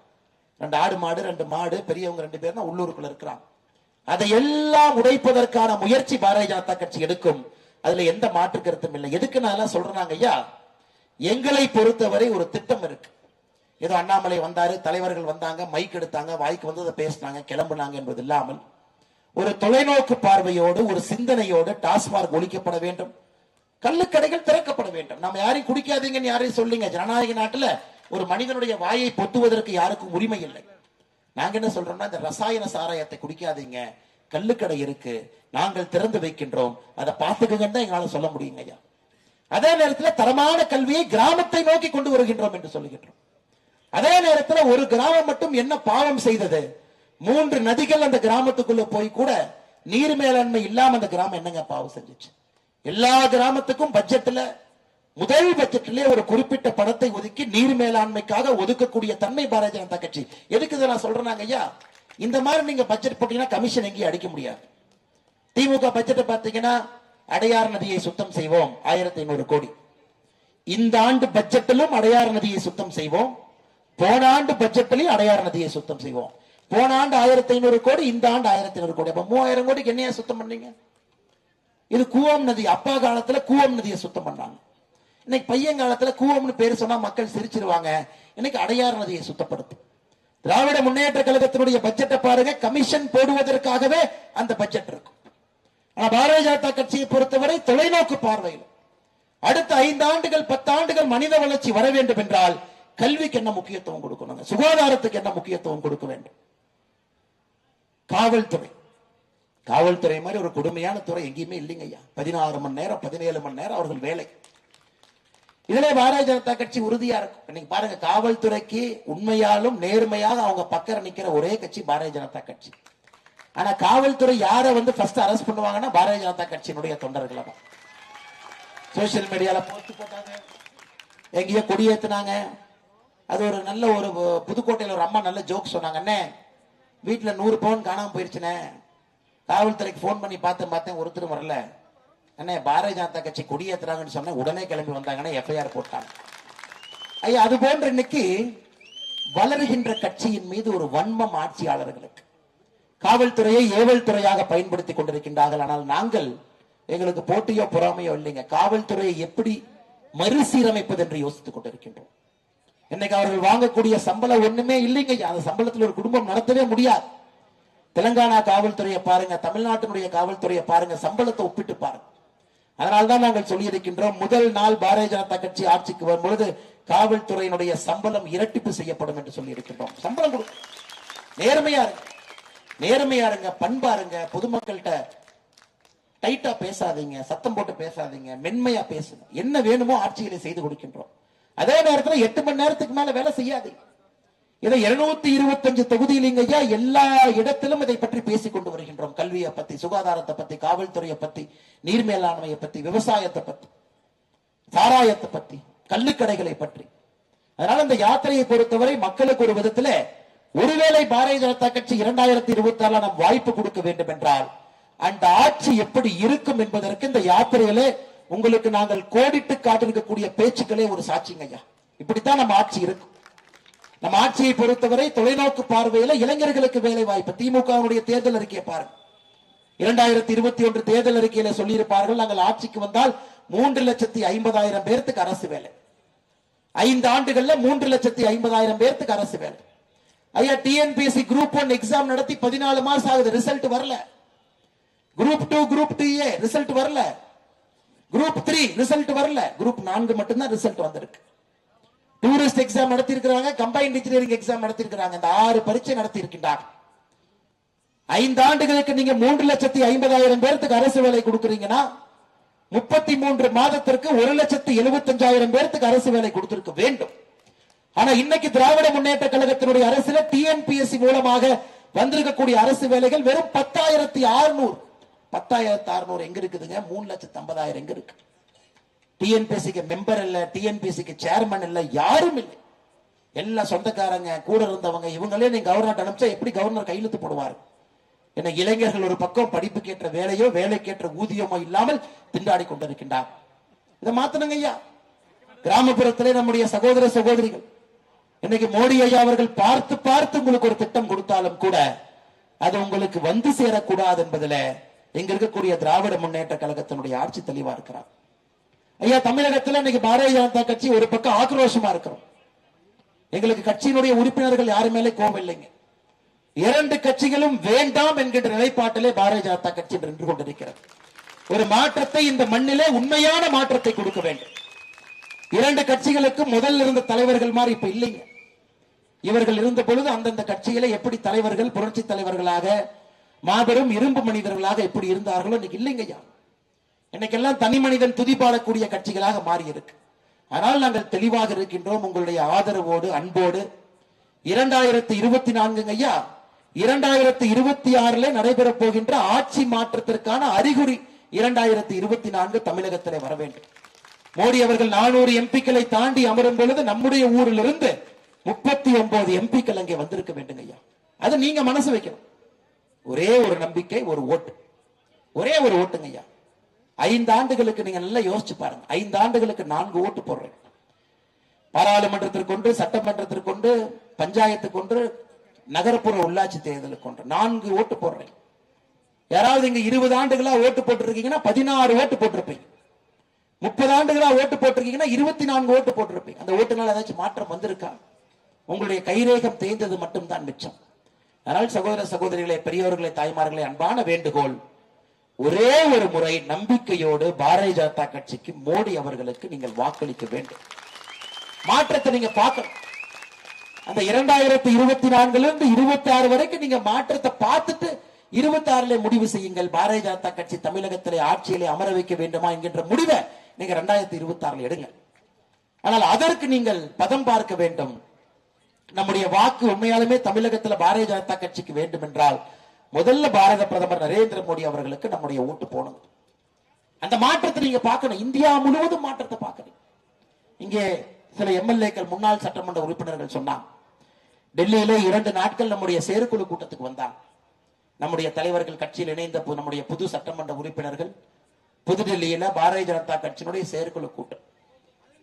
ரெண்டு ஆடு மாடு ரெண்டு மாடு பெரியவங்க ரெண்டு பேர் தான் உள்ளூருக்குள்ள இருக்கிறாங்க. அதை எல்லாம் உடைப்பதற்கான முயற்சி பாரதிய ஜனதா கட்சி எடுக்கும். அதுல எந்த மாற்று கருத்தும் இல்லை. எதுக்கு நான் எல்லாம் சொல்றாங்க ஐயா? எங்களை பொறுத்தவரை ஒரு திட்டம் இருக்கு. ஏதோ அண்ணாமலை வந்தாரு தலைவர்கள் வந்தாங்க மைக் எடுத்தாங்க வாய்க்கு வந்து அதை பேசினாங்க கிளம்புனாங்க என்பது இல்லாமல் ஒரு தொலைநோக்கு பார்வையோடு ஒரு சிந்தனையோடு டாஸ்மார்க் ஒழிக்கப்பட வேண்டும். கள்ளுக்கடைகள் திறக்கப்பட வேண்டும். நம்ம யாரையும் குடிக்காதீங்கன்னு யாரையும் சொல்லுங்க. ஜனநாயக நாட்டுல ஒரு மனிதனுடைய வாயை பொத்துவதற்கு யாருக்கும் உரிமை இல்லை. நாங்க என்ன சொல்றோம்னா இந்த ரசாயன சாராயத்தை குடிக்காதீங்க. கல்லுக்கடை இருக்கு. நாங்கள் திறந்து வைக்கின்றோம். அதை பார்த்துக்கங்கன்னு தான் சொல்ல முடியுங்க ஐயா. அதே நேரத்தில் தரமான கல்வியை கிராமத்தை நோக்கி கொண்டு வருகின்றோம் என்று சொல்லுகின்றோம். அதே நேரத்தில் ஒரு கிராமம் மட்டும் என்ன பாவம் செய்தது? மூன்று நதிகள் அந்த கிராமத்துக்குள்ள போய் கூட நீர் மேலாண்மை இல்லாம அந்த கிராமம் என்னங்க பாவம் செஞ்சுச்சு? எல்லா கிராமத்துக்கும் பட்ஜெட்ல முதல் பட்ஜெட்லயே ஒரு குறிப்பிட்ட பணத்தை ஒதுக்கி நீர் மேலாண்மைக்காக ஒதுக்கக்கூடிய தன்மை பாரதிய ஜனதா கட்சி. எதுக்கு இதை நான் சொல்றேனாங்க ஐயா? இந்த மாதிரி நீங்க பட்ஜெட் போட்டீங்கன்னா கமிஷன் எங்கேயும் அடிக்க முடியாது. திமுக பட்ஜெட்டை பார்த்தீங்கன்னா அடையார் நதியை சுத்தம் செய்வோம் ஆயிரத்தி ஐநூறு கோடி. இந்த ஆண்டு பட்ஜெட்டிலும் அடையார் நதியை சுத்தம் செய்வோம். போன ஆண்டு பட்ஜெட்டிலையும் அடையார் நதியை சுத்தம் செய்வோம். போன ஆண்டு ஆயிரத்தி ஐநூறு கோடி இந்த ஆண்டு ஆயிரத்தி ஐநூறு கோடி. அப்ப மூவாயிரம் கோடிக்கு என்னையா சுத்தம் பண்ணீங்க? இது கூவம் நதி. அப்பா காலத்துல கூவம் நதியை சுத்தம் பண்ணாங்க. இன்னைக்கு பையன் காலத்துல கூவம்னு பேர் சொன்னா மக்கள் சிரிச்சிருவாங்க. இன்னைக்கு அடையார் நதியை சுத்தப்படுத்தும். திராவிட முன்னேற்ற கழகத்தினுடைய பட்ஜெட்டை பாருங்க கமிஷன் போடுவதற்காகவே அந்த பட்ஜெட் இருக்கும். ஆனா பாரதிய ஜனதா கட்சியை பொறுத்தவரை தொலைநோக்கு பார்வையில் அடுத்த ஐந்து ஆண்டுகள் பத்து ஆண்டுகள் மனித வளர்ச்சி வர வேண்டும் என்றால் கல்விக்கு என்ன முக்கியத்துவம் கொடுக்கணும்? சுகாதாரத்துக்கு என்ன முக்கியத்துவம் கொடுக்க வேண்டும்? காவல்துறை. காவல்துறை மாதிரி ஒரு கொடுமையான துறை எங்கேயுமே இல்லைங்க ஐயா. பதினாறு மணி நேரம் பதினேழு மணி நேரம் அவர்கள் வேலை. இதிலே பாரதிய ஜனதா கட்சி உறுதியா இருக்கும். இன்னைக்கு பாருங்க காவல்துறைக்கு உண்மையாலும் நேர்மையாக அவங்க பக்கம் நிக்கிற ஒரே கட்சி பாரதிய ஜனதா கட்சி. ஆனா காவல்துறை யாரை வந்து ஃபர்ஸ்ட் அரெஸ்ட் பண்ணுவாங்கன்னா பாரதிய ஜனதா கட்சியினுடைய தொண்டர்களை தான். சோசியல் மீடியால போஸ்ட் போட்டாங்க. எங்கேயோ கொடியேத்துனாங்க. அது ஒரு நல்ல ஒரு புதுக்கோட்டையில ஒரு அம்மா நல்ல ஜோக் சொன்னாங்க. அண்ணே வீட்டுல நூறு பவுன் காணாம போயிருச்சுனே காவல்துறைக்கு ஃபோன் பண்ணி பார்த்தேன் பார்த்தேன் ஒருத்தரும் வரல. அண்ணே பாரதிய ஜனதா கட்சி கொடியேற்றுறாங்கன்னு சொன்ன உடனே கிளம்பி வந்தாங்கன்னா எஃப்ஐஆர் போட்டாங்க. ஐயா அது போன்ற இன்னைக்கு வளருகின்ற கட்சியின் மீது ஒரு வன்மம் ஆட்சியாளர்களுக்கு காவல்துறையை ஏவல் துறையாக பயன்படுத்தி கொண்டிருக்கின்றார்கள். ஆனால் நாங்கள் எங்களுக்கு போட்டியோ பொறாமையோ இல்லைங்க. காவல்துறையை எப்படி மறுசீரமைப்பது என்று யோசித்துக் கொண்டிருக்கின்றோம். இன்னைக்கு அவர்கள் வாங்கக்கூடிய சம்பளம் ஒண்ணுமே இல்லைங்க அந்த சம்பளத்தில் ஒரு குடும்பம் நடத்தவே முடியாது. தெலங்கானா காவல்துறையை பாருங்க தமிழ்நாட்டினுடைய காவல்துறையை பாருங்க சம்பளத்தை ஒப்பிட்டு பாருங்க. அதனால்தான் நாங்கள் சொல்லியிருக்கின்றோம் முதல் நாள் பாரதிய ஜனதா கட்சி ஆட்சிக்கு வரும் பொழுது காவல்துறையினுடைய சம்பளம் இரட்டிப்பு செய்யப்படும் என்று சொல்லி இருக்கின்றோம் சம்பளம் கொடு. நேர்மையா இருங்க. நேர்மையா இருங்க பண்பா இருங்க பொதுமக்கள்கிட்ட டைட்டா பேசாதீங்க சத்தம் போட்டு பேசாதீங்க மென்மையா பேசுங்க. என்ன வேணுமோ ஆட்சிகளை செய்து கொடுக்கின்றோம். அதே நேரத்துல எட்டு மணி நேரத்துக்கு மேல வேலை செய்யாதீங்க. இதை இருநூத்தி இருபத்தஞ்சு தொகுதியில் ஐயா எல்லா இடத்திலும் இதை பற்றி பேசிக் கொண்டு வருகின்றோம். கல்வியை பத்தி சுகாதாரத்தை பத்தி காவல்துறையை பத்தி நீர் மேலாண்மையை பத்தி விவசாயத்தை பத்தி சாராயத்தை பத்தி கள்ளுக்கடைகளை பற்றி. அதனால இந்த யாத்திரையை பொறுத்தவரை மக்களுக்கு ஒரு விதத்துல ஒருவேளை பாரதிய ஜனதா கட்சி இரண்டாயிரத்தி இருபத்தி ஆறுல நாம் வாய்ப்பு கொடுக்க வேண்டும் என்றால் அந்த ஆட்சி எப்படி இருக்கும் என்பதற்கு இந்த யாத்திரையில உங்களுக்கு நாங்கள் கோடிட்டு காட்டிருக்கக்கூடிய பேச்சுக்களே ஒரு சாட்சிங்க ஐயா இப்படித்தான் நம்ம ஆட்சி இருக்கும். நம்ம ஆட்சியை பொறுத்தவரை தொலைநோக்கு பார்வையில இளைஞர்களுக்கு வேலை வாய்ப்பு. திமுகவுடைய தேர்தல் அறிக்கையை பாருங்க. இரண்டாயிரத்தி இருபத்தி ஒன்று தேர்தல் அறிக்கையில சொல்லியிருப்பார்கள் நாங்கள் ஆட்சிக்கு வந்தால் மூன்று லட்சத்தி ஐம்பதாயிரம் பேர்த்துக்கு அரசு வேலை. ஐந்து ஆண்டுகள்ல மூன்று லட்சத்தி ஐம்பதாயிரம் பேர்த்துக்கு அரசு வேலை. ஐயா டிஎன்பிஎஸ்சி குரூப் ஒன் எக்ஸாம் நடத்தி பதினாலு மாசம் ஆகுது ரிசல்ட் வரல. Group two group two A result வரல. குரூப் த்ரீ ரிசல்ட் வரல. குரூப் நான்கு மட்டும்தான் ரிசல்ட் வந்திருக்கு. டூரிஸ்ட் எக்ஸாம் நடத்திருக்கிறாங்க கம்பைன்ட் இன்ஜினியரிங் எக்ஸாம் நடத்திருக்கிறாங்க இந்த ஆறு பரீட்சை நடத்தி இருக்கின்றாங்க ஐந்து ஆண்டுகளுக்கு நீங்க மூன்று லட்சத்தி ஐம்பதாயிரம் பேருக்கு அரசு வேலை கொடுக்குறீங்கன்னா முப்பத்தி மூன்று மாதத்திற்கு ஒரு லட்சத்தி எழுபத்தஞ்சாயிரம் பேருக்கு அரசு வேலை கொடுத்திருக்க வேண்டும். ஆனா இன்னைக்கு திராவிட முன்னேற்ற கழகத்தினுடைய அரசுல டிஎன்பிஎஸ்சி மூலமாக வந்திருக்கக்கூடிய அரசு வேலைகள் வெறும் பத்தாயிரத்தி அறுநூறு. பத்தாயிரத்தி அறுநூறு எங்க இருக்குதுங்க? மூணு லட்சத்தி ஐம்பதாயிரம் எங்க இருக்கு? டிஎன்பிஎஸ்சிக்கு மெம்பர் இல்ல டிஎன்பிஎஸ்சிக்கு சேர்மன் இல்ல யாரும் இல்லை. எல்லா சொந்தக்காரங்க கூட இருந்தவங்க இவங்களே நீங்க கவர்னர் அனுப்பிச்சா எப்படி கவர்னர் கையெழுத்து போடுவார்? என்ன இளைஞர்கள் ஒரு பக்கம் படிப்புக்கேற்ற வேலையோ வேலைக்கேற்ற ஊதியமோ இல்லாமல் திண்டாடி கொண்டிருக்கின்றார். இதை மாத்தணுங்க ஐயா. கிராமப்புறத்திலே நம்முடைய சகோதர சகோதரிகள் இன்னைக்கு மோடி ஐயா அவர்கள் பார்த்து பார்த்து உங்களுக்கு ஒரு திட்டம் கொடுத்தாலும் கூட அது உங்களுக்கு வந்து சேரக்கூடாது என்பதுல எங்க இருக்கக்கூடிய திராவிட முன்னேற்ற கழகத்தினுடைய ஆட்சி தெளிவா இருக்கிறார். ஐயா தமிழகத்துல இன்னைக்கு பாரதிய ஜனதா கட்சி ஒரு பக்கம் ஆக்ரோஷமா இருக்கிறோம். எங்களுக்கு கட்சியினுடைய உறுப்பினர்கள் யாரு மேலே கோபம் இல்லைங்க. இரண்டு கட்சிகளும் வேண்டாம் என்கின்ற நிலைப்பாட்டிலே பாரதிய ஜனதா கட்சி நின்று கொண்டிருக்கிறது. ஒரு மாற்றத்தை இந்த மண்ணிலே உண்மையான மாற்றத்தை கொடுக்க வேண்டும். இரண்டு கட்சிகளுக்கு முதல்ல இருந்த தலைவர்கள் மாதிரி இப்ப இல்லைங்க. இவர்கள் இருந்த பொழுது அந்தந்த கட்சிகளை எப்படி தலைவர்கள் புரட்சி தலைவர்களாக மாபெரும் இரும்பு மனிதர்களாக எப்படி இருந்தார்களோ இன்னைக்கு இல்லைங்க ஐயா. இன்னைக்கெல்லாம் தனி மனிதன் துதிப்பாடக்கூடிய கட்சிகளாக மாறி இருக்கு ஆனால் நாங்கள் தெளிவாக இருக்கின்றோம் உங்களுடைய ஆதரவோடு அன்போடு. இரண்டாயிரத்தி இருபத்தி நான்குங்க ஐயா இரண்டாயிரத்தி இருபத்தி ஆறுல நடைபெறப் போகின்ற ஆட்சி மாற்றத்திற்கான அறிகுறி இரண்டாயிரத்தி இருபத்தி நான்கு தமிழகத்திலே வர வேண்டும். மோடி அவர்கள் நானூறு எம்பிக்களை தாண்டி அமரும் பொழுது நம்முடைய ஊரில் இருந்து முப்பத்தி ஒன்பது எம்பிக்கள் அங்கே வந்திருக்க வேண்டும் ஐயா. அது நீங்க மனசு வைக்கணும். ஒரே ஒரு நம்பிக்கை ஒரு ஓட்டு. ஒரே ஒரு ஓட்டுங்க ஐயா. ஐந்து ஆண்டுகளுக்கு நீங்க நல்லா யோசிச்சு பாருங்க. ஐந்து ஆண்டுகளுக்கு நான்கு ஓட்டு போடுறேன். சட்டமன்றத்திற்கு கொண்டு பஞ்சாயத்துக்கொன்று நகர்ப்புற உள்ளாட்சி தேர்தலுக்கு ஒன்று நான்கு ஓட்டு போடுறேன். யாராவது இங்க இருபது ஆண்டுகளா ஓட்டு போட்டிருக்கீங்கன்னா பதினாறு ஓட்டு போட்டிருப்பீங்க. முப்பது ஆண்டுகளா ஓட்டு போட்டிருக்கீங்கன்னா இருபத்தி நான்கு ஓட்டு போட்டிருப்பீங்க. அந்த ஓட்டுனால ஏதாச்சும் மாற்றம் வந்திருக்கா? உங்களுடைய கைரேகம் தேய்ந்தது மட்டும்தான் மிச்சம். அதனால் சகோதர சகோதரிகளை பெரியவர்களை தாய்மார்களே அன்பான வேண்டுகோள். ஒரே ஒரு முறை நம்பிக்கையோடு பாரதிய ஜனதா கட்சிக்கு மோடி அவர்களுக்கு நீங்கள் வாக்களிக்க வேண்டும். மாற்றத்தை நீங்க பார்க்கணும். அந்த இரண்டாயிரத்தி இருபத்தி நான்குல இருந்து இருபத்தி ஆறு வரைக்கும் நீங்க மாற்றத்தை பார்த்துட்டு இருபத்தி ஆறுல முடிவு செய்யுங்கள். பாரதிய ஜனதா கட்சி தமிழகத்திலே ஆட்சியிலே அமர வைக்க வேண்டுமா என்கின்ற முடிவை நீங்க ரெண்டாயிரத்தி இருபத்தி ஆறுல எடுங்க ஆனால் அதற்கு நீங்கள் பதம் பார்க்க வேண்டும். நம்முடைய வாக்கு உண்மையாலுமே தமிழகத்துல பாரதிய ஜனதா கட்சிக்கு வேண்டும் என்றால் முதல்ல பாரத பிரதமர் நரேந்திர மோடி அவர்களுக்கு நம்முடைய ஓட்டு போனது அந்த மாற்றத்தை நீங்க பார்க்கணும். இந்தியா முழுவதும் மாற்றத்தை பார்க்கணும். இங்கே சில எம்எல்ஏக்கள் முன்னாள் சட்டமன்ற உறுப்பினர்கள் சொன்னாங்க. டெல்லியில இரண்டு நாட்கள் நம்முடைய செயற்குழு கூட்டத்துக்கு வந்தாங்க. நம்முடைய தலைவர்கள் கட்சியில் இணைந்த நம்முடைய புது சட்டமன்ற உறுப்பினர்கள் புதுடெல்லியில பாரதிய ஜனதா கட்சியினுடைய செயற்குழு கூட்டம்.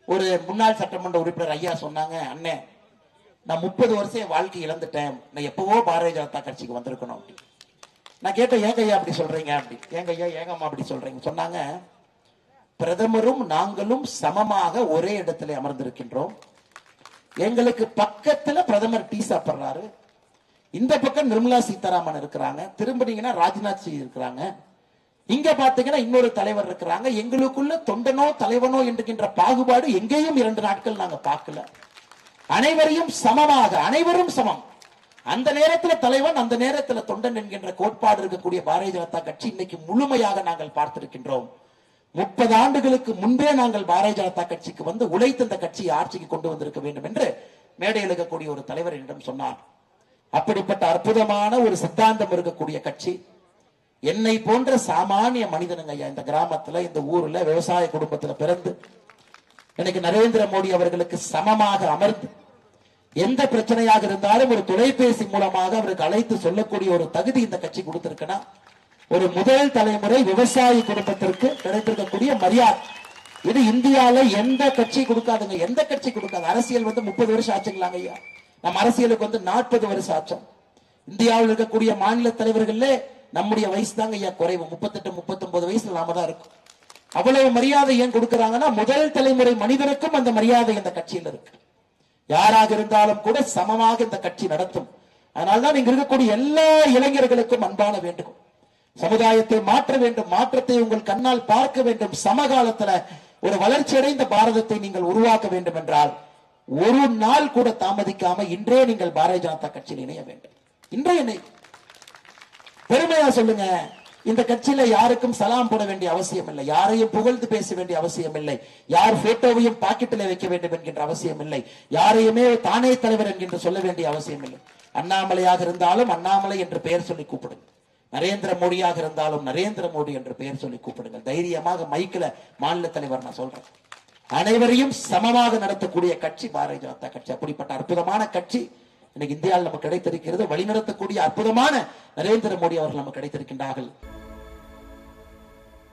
ஒரு முன்னாள் சட்டமன்ற உறுப்பினர் ஐயா சொன்னாங்க அண்ணே நான் முப்பது வருஷம் என் வாழ்க்கை இழந்துட்டேன். நான் எப்பவோ பாரதிய ஜனதா கட்சிக்கு வந்திருக்கணும். அப்படின்னு நான் கேட்டேன் ஏங்க ஐயா அப்படி சொல்றீங்க? அப்படி ஏங்க ஐயா ஏங்கம்மா அப்படி சொல்றீங்க? சொன்னாங்க பிரதமரும் நாங்களும் சமமாக ஒரே இடத்துல அமர்ந்திருக்கின்றோம். எங்களுக்கு பக்கத்துல பிரதமர் டீ சாப்பிடுறாரு. இந்த பக்கம் நிர்மலா சீதாராமன் இருக்கிறாங்க. திரும்பினீங்கன்னா ராஜ்நாத் சிங் இருக்கிறாங்க. இங்க பாத்தீங்கன்னா இன்னொரு தலைவர் இருக்கிறாங்க. எங்களுக்குள்ள தொண்டனோ தலைவனோ என்கின்ற பாகுபாடு எங்கேயும் இரண்டு நாட்கள் நாங்க பார்க்கல. அனைவரையும் சமமாக அனைவரும் சமம். அந்த நேரத்துல தலைவன் அந்த நேரத்துல தொண்டன் என்கின்ற கோட்பாடு இருக்கக்கூடிய பாரதிய ஜனதா கட்சி இன்னைக்கு முழுமையாக நாங்கள் பார்த்திருக்கின்றோம். முப்பது ஆண்டுகளுக்கு முன்பே நாங்கள் பாரதிய ஜனதா கட்சிக்கு வந்து உழைத்து இந்த கட்சியை ஆட்சிக்கு கொண்டு வந்திருக்க வேண்டும் என்று மேடையில் இருக்கக்கூடிய ஒரு தலைவர் என்னிடம் சொன்னார். அப்படிப்பட்ட அற்புதமான ஒரு சித்தாந்தம் இருக்கக்கூடிய கட்சி. என்னை போன்ற சாமானிய மனிதனுங்க ஐயா இந்த கிராமத்துல இந்த ஊர்ல விவசாய குடும்பத்துல பிறந்து இன்னைக்கு நரேந்திர மோடி அவர்களுக்கு சமமாக அமர்ந்து எந்த பிரச்சனையாக இருந்தாலும் ஒரு தொலைபேசி மூலமாக அவருக்கு அழைத்து சொல்லக்கூடிய ஒரு தகுதி இந்த கட்சி கொடுத்திருக்குன்னா ஒரு முதல் தலைமுறை விவசாயி குடும்பத்திற்கு கிடைத்திருக்கக்கூடிய மரியாதை. இது இந்தியால எந்த கட்சி கொடுக்காதுங்க. எந்த கட்சி கொடுக்காது. அரசியல் வந்து முப்பது வருஷம் ஆச்சுங்களாங்க ஐயா? நம்ம அரசியலுக்கு வந்து நாற்பது வருஷம் ஆச்சோம். இந்தியாவில் இருக்கக்கூடிய மாநில தலைவர்கள்ல நம்முடைய வயசு தாங்க ஐயா குறைவு. முப்பத்தெட்டு முப்பத்தொன்பது வயசுல நாம தான் இருக்கும். அவ்வளவு மரியாதை ஏன் கொடுக்கறாங்கன்னா முதல் தலைமுறை மனிதனுக்கும் அந்த மரியாதை இந்த கட்சியில் இருக்கு. யாராக இருந்தாலும் கூட சமமாக இந்த கட்சி நடத்தும். அதனால்தான் இங்க இருக்கக்கூடிய எல்லா இளைஞர்களுக்கும் அன்பான வேண்டுகோள். சமுதாயத்தை மாற்ற வேண்டும் மாற்றத்தை உங்கள் கண்ணால் பார்க்க வேண்டும். சமகாலத்துல ஒரு வளர்ச்சியடைந்த பாரதத்தை நீங்கள் உருவாக்க வேண்டும் என்றால் ஒரு நாள் கூட தாமதிக்காம இன்றே நீங்கள் பாரதிய ஜனதா கட்சியில் இணைய வேண்டும். இன்றைய பெருமையா சொல்லுங்க. இந்த கட்சியில யாருக்கும் சலாம் போட வேண்டிய அவசியம் இல்லை யாரையும் புகழ்ந்து பேச வேண்டிய அவசியம் இல்லை யார் போட்டோவையும் பாக்கெட்டில் வைக்க வேண்டும் என்கின்ற அவசியம் இல்லை யாரையுமே தானே தலைவர் என்கின்ற சொல்ல வேண்டிய அவசியம் இல்லை அண்ணாமலையாக இருந்தாலும் அண்ணாமலை என்று பெயர் சொல்லி கூப்பிடுங்க நரேந்திர மோடியாக இருந்தாலும் நரேந்திர மோடி என்று பெயர் சொல்லி கூப்பிடுங்க தைரியமாக மைக்கில மாநில தலைவர் நான் சொல்றேன். அனைவரையும் சமமாக நடத்தக்கூடிய கட்சி பாரதிய ஜனதா கட்சி. அப்படிப்பட்ட அற்புதமான கட்சி. இன்னைக்கு இந்தியாவில் நமக்கு கிடைத்திருக்கிறது வழிநடத்தக்கூடிய அற்புதமான நரேந்திர மோடி அவர்கள் நமக்கு கிடைத்திருக்கின்றார்கள்.